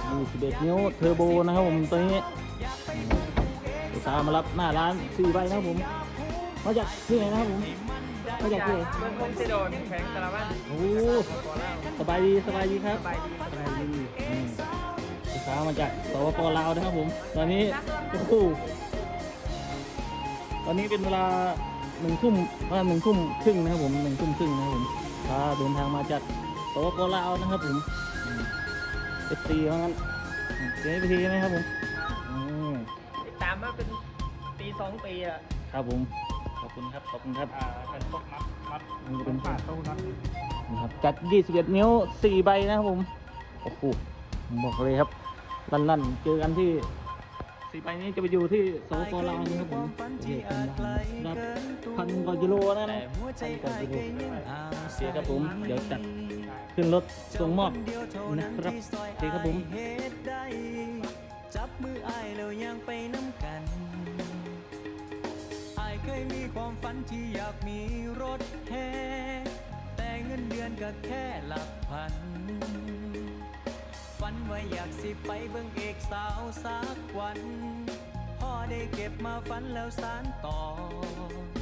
21นิ้วเทอร์โบนะครับผมตัวนี้ลูกค้ามารับหน้าร้าน4ใบนะครับผมมาจากที่ไหนนะครับผมมาจากที่ไหนเมืองคงจะโดนแขวงสารวัตรโอ้ขอเล่าสบายดีสบายดีครับสบายดีสบายดีอืมลูกค้ามาจากสปปลาวนะครับผม ตอนนี้โอ้โหตอนนี้เป็นเวลาหนึ่งทุ่มว่าหนึ่งทุ่มครึ่งนะครับผมหนึ่งทุ่มครึ่งนะครับผมพาเดินทางมาจากสปปลาวนะครับผมเอฟซีว่างั้นอืมเจอพีทีไหมครับผมอืมติดตามมาเป็นปีสองปีอะครับผมขอบคุณครับขอบคุณครับอ่าเป็นพวกมัดมัดนี่จะเป็นผ่าตู้นัดนะครับจัด 21 นิ้ว 4 ใบนะครับผมโอ้โหผมบอกเลยครับลั่นๆเจอกันที่4ใบนี้จะไปอยู่ที่สปปลาวนะครับผมโอเคเป็นรับพันกว่ากิโลนะนะพันกว่ากิโลโอ เคครับผม เดี๋ยวจัดขึ้นรถส่งมอบนะครับโอเคครับผมจับมืออายแล้วยังไปน้ำกันอายเคยมีความฝันที่อยากมีรถแฮแต่เงินเดือนก็แค่หลักพัน ฝันว่าอยากสิไปเบิ่งเอกสาวสักวัน พ่อได้เก็บมาฝันแล้วสานต่ออยากมีรถแห่เอ